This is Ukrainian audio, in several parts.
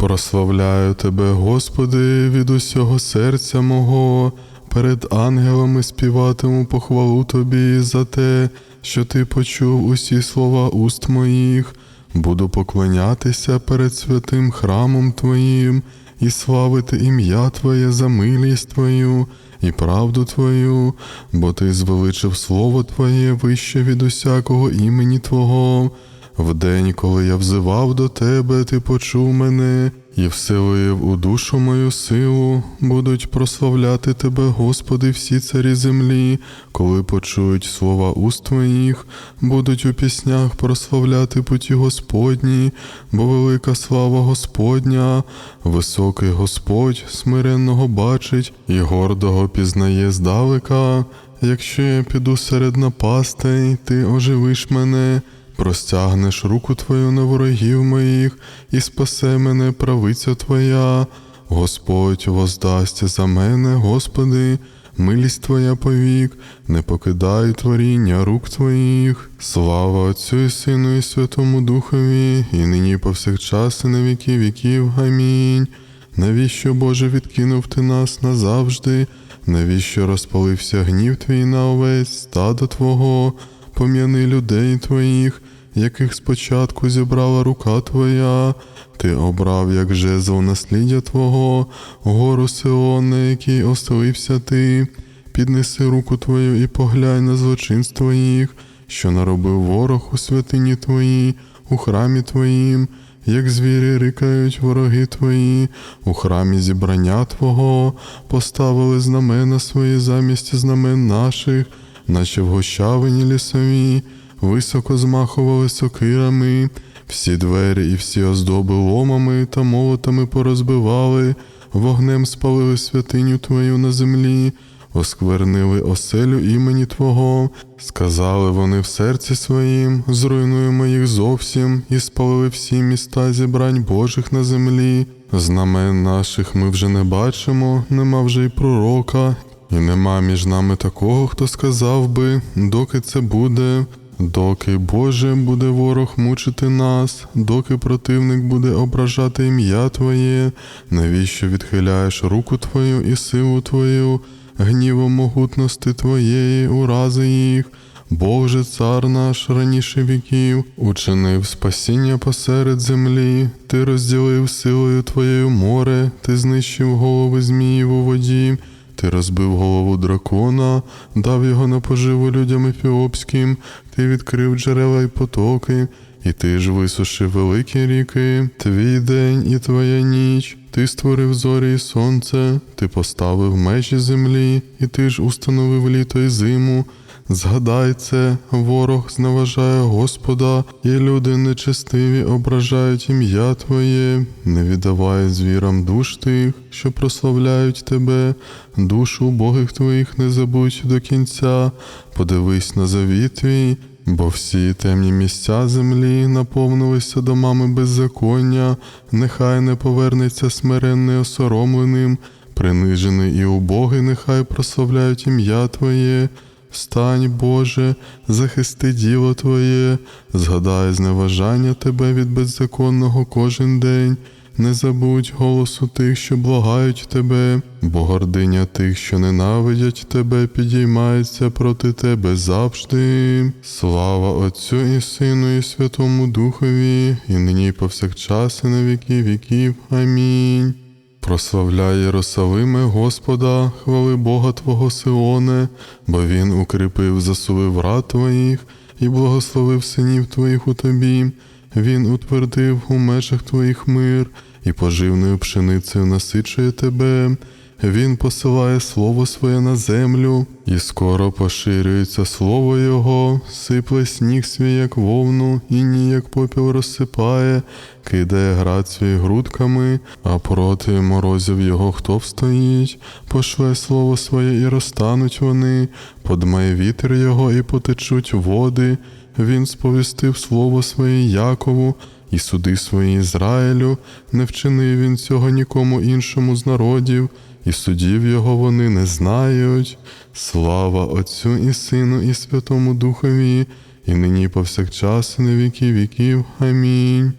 Прославляю Тебе, Господи, від усього серця мого, перед ангелами співатиму похвалу Тобі за те, що Ти почув усі слова уст моїх, буду поклонятися перед святим храмом Твоїм і славити ім'я Твоє за милість Твою і правду Твою, бо Ти звеличив Слово Твоє вище від усякого імені Твого. В день, коли я взивав до тебе, ти почув мене і вселив у душу мою силу, будуть прославляти тебе, Господи, всі царі землі, коли почують слова уст твоїх, будуть у піснях прославляти путі Господні, бо велика слава Господня, високий Господь смиренного бачить і гордого пізнає здалека. Якщо я піду серед напастей, ти оживиш мене простягнеш руку Твою на ворогів моїх, і спасе мене правиця Твоя. Господь воздасть за мене, Господи, милість Твоя повік, не покидай творіння рук Твоїх. Слава Отцю і Сину, і Святому Духові, і нині повсякчас, і на віки віків. Амінь. Навіщо, Боже, відкинув ти нас назавжди? Навіщо розпалився гнів твій на овець, стадо Твого? Пом'яни людей Твоїх, яких спочатку зібрала рука Твоя, Ти обрав, як жезл насліддя Твого, гору Сион, на якій оселився Ти, піднеси руку Твою і поглянь на злочинство їх, що наробив ворог у святині Твоїй, у храмі Твоїм, як звірі рикають вороги Твої, у храмі зібрання Твого, поставили знамена свої замість знамен наших наче в гощавині лісові, високо змахували сокирами, всі двері і всі оздоби ломами та молотами порозбивали, вогнем спалили святиню Твою на землі, осквернили оселю імені Твого, сказали вони в серці своїм, зруйнуємо їх зовсім, і спалили всі міста зібрань Божих на землі. Знамен наших ми вже не бачимо, нема вже й пророка, і нема між нами такого, хто сказав би, доки це буде, доки Боже буде ворог мучити нас, доки противник буде ображати ім'я Твоє, навіщо відхиляєш руку Твою і силу Твою, гнівом могутності Твоєї, урази їх. Бог же цар наш раніше віків, учинив спасіння посеред землі, ти розділив силою Твоєю море, ти знищив голови зміїв у воді. Ти розбив голову дракона, дав його на поживу людям ефіопським, ти відкрив джерела й потоки, і ти ж висушив великі ріки, твій день і твоя ніч, ти створив зорі і сонце, ти поставив межі землі, і ти ж установив літо і зиму. Згадай це, ворог зневажає Господа, і люди нечестиві ображають ім'я Твоє, не віддавай звірам душ тих, що прославляють Тебе, душу убогих Твоїх не забудь до кінця, подивись на завіт твій, бо всі темні місця землі наповнилися домами беззаконня, нехай не повернеться смиренний осоромленим, принижений і убогий, нехай прославляють ім'я Твоє. Встань, Боже, захисти діло Твоє, згадай зневажання Тебе від беззаконного кожен день, не забудь голосу тих, що благають Тебе, бо гординя тих, що ненавидять Тебе, підіймається проти Тебе завжди. Слава Отцю і Сину, і Святому Духові, і нині і повсякчас, і на віки віків. Амінь. Прославляй Єрусалиме Господа, хвали Бога Твого Сионе, бо Він укріпив засуви врат Твоїх і благословив синів Твоїх у Тобі. Він утвердив у межах Твоїх мир і поживною пшеницею насичує Тебе. Він посилає слово своє на землю, і скоро поширюється слово Його, сипле сніг свій, як вовну, і ні, як попіл розсипає, кидає град свій грудками, а проти морозів його хто встоїть, пошле слово своє, і розтануть вони, подмає вітер його, і потечуть води. Він сповістив слово своє Якову, і суди свої Ізраїлю, не вчинив він цього нікому іншому з народів і судів його вони не знають. Слава Отцю і Сину, і Святому Духові, і нині повсякчас, і на віки віків. Амінь.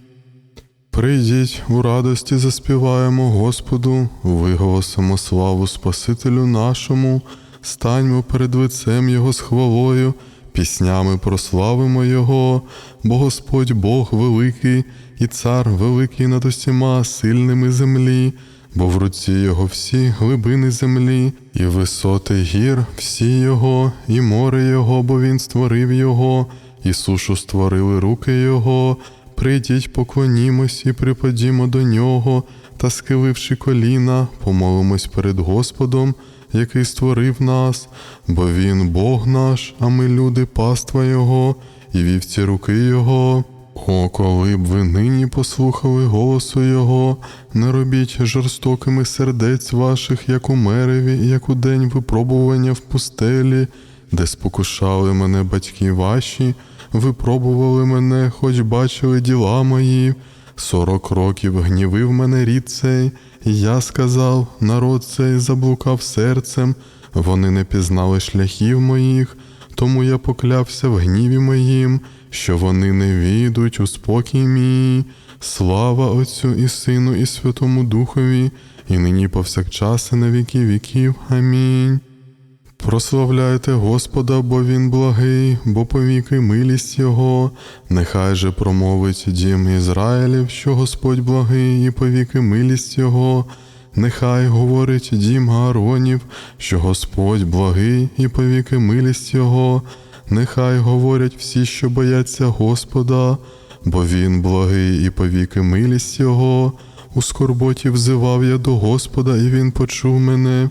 Прийдіть у радості, заспіваємо Господу, виголосимо славу Спасителю нашому, станьмо перед лицем Його з хвалою, піснями прославимо Його, бо Господь Бог великий і цар великий над усіма сильними землі, бо в руці Його всі глибини землі, і висоти гір, всі Його, і море Його, бо Він створив Його, і сушу створили руки Його. Прийдіть, поклонімось і припадімо до нього, та схиливши коліна, помолимось перед Господом, який створив нас, бо Він Бог наш, а ми люди, паства Його, і вівці руки Його. О, коли б ви нині послухали голосу Його, не робіть жорстокими сердець ваших, як у мереві, як у день випробування в пустелі, де спокушали мене батьки ваші, випробували мене, хоч бачили діла мої. Сорок років гнівив мене рід цей, я сказав, народ цей заблукав серцем, вони не пізнали шляхів моїх, тому я поклявся в гніві моїм, що вони не війдуть у спокій мій. Слава Отцю і Сину, і Святому Духові, і нині повсякчас, і на віки віків. Амінь. Прославляйте Господа, бо Він благий, бо повіки милість Його. Нехай же промовить дім Ізраїлів, що Господь благий, і повіки милість Його. Нехай говорить дім Ааронів, що Господь благий, і повіки милість Його. Нехай говорять всі, що бояться Господа, бо Він благий і повіки милість Його. У скорботі взивав я до Господа, і Він почув мене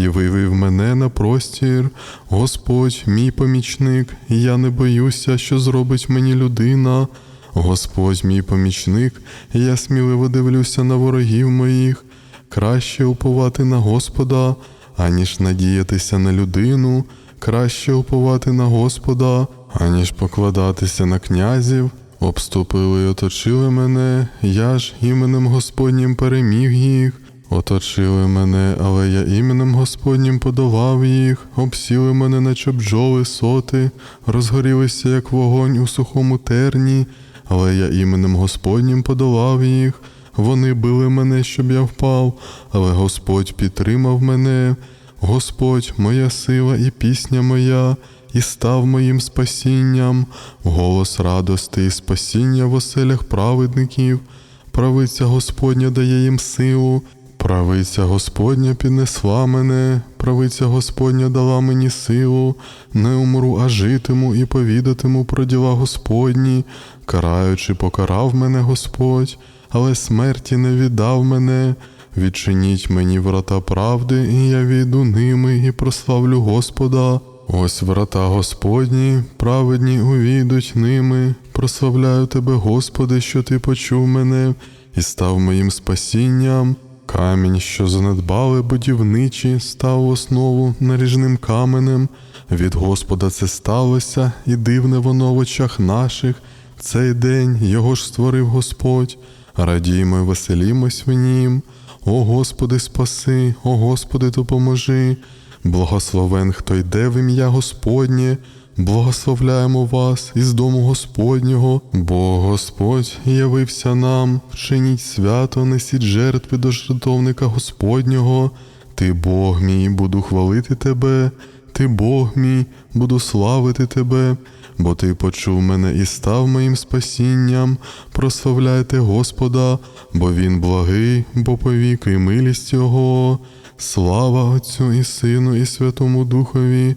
і вивів мене на простір. Господь, мій помічник, і я не боюся, що зробить мені людина. Господь, мій помічник, і я сміливо дивлюся на ворогів моїх. Краще уповати на Господа, аніж надіятися на людину, краще уповати на Господа, аніж покладатися на князів. Обступили й оточили мене, я ж іменем Господнім переміг їх. Оточили мене, але я іменем Господнім подолав їх, обсіли мене, наче бджоли соти, розгорілися, як вогонь у сухому терні, але я іменем Господнім подолав їх. Вони били мене, щоб я впав, але Господь підтримав мене. Господь, моя сила і пісня моя, і став моїм спасінням, голос радости і спасіння в оселях праведників. Правиця Господня дає їм силу. Правиця Господня піднесла мене, правиця Господня дала мені силу, не умру, а житиму і повідатиму про діла Господні, караючи, покарав мене Господь, але смерті не віддав мене. Відчиніть мені врата правди, і я війду ними і прославлю Господа. Ось врата Господні, праведні увійдуть ними. Прославляю тебе, Господи, що ти почув мене і став моїм спасінням. Камінь, що занедбали будівничі, став основу наріжним каменем. Від Господа це сталося, і дивне воно в очах наших. Цей день його ж створив Господь. Радіймо й веселімось в нім. О Господи, спаси, о Господи, допоможи. Благословен, хто йде в ім'я Господнє. Благословляємо вас із дому Господнього, бо Господь явився нам, вчиніть свято, несіть жертви до жертовника Господнього. Ти Бог мій, буду хвалити тебе, ти Бог мій, буду славити тебе, бо ти почув мене і став моїм спасінням. Прославляйте Господа, бо Він благий, бо повіки милість Його. Слава Отцю і Сину, і Святому Духові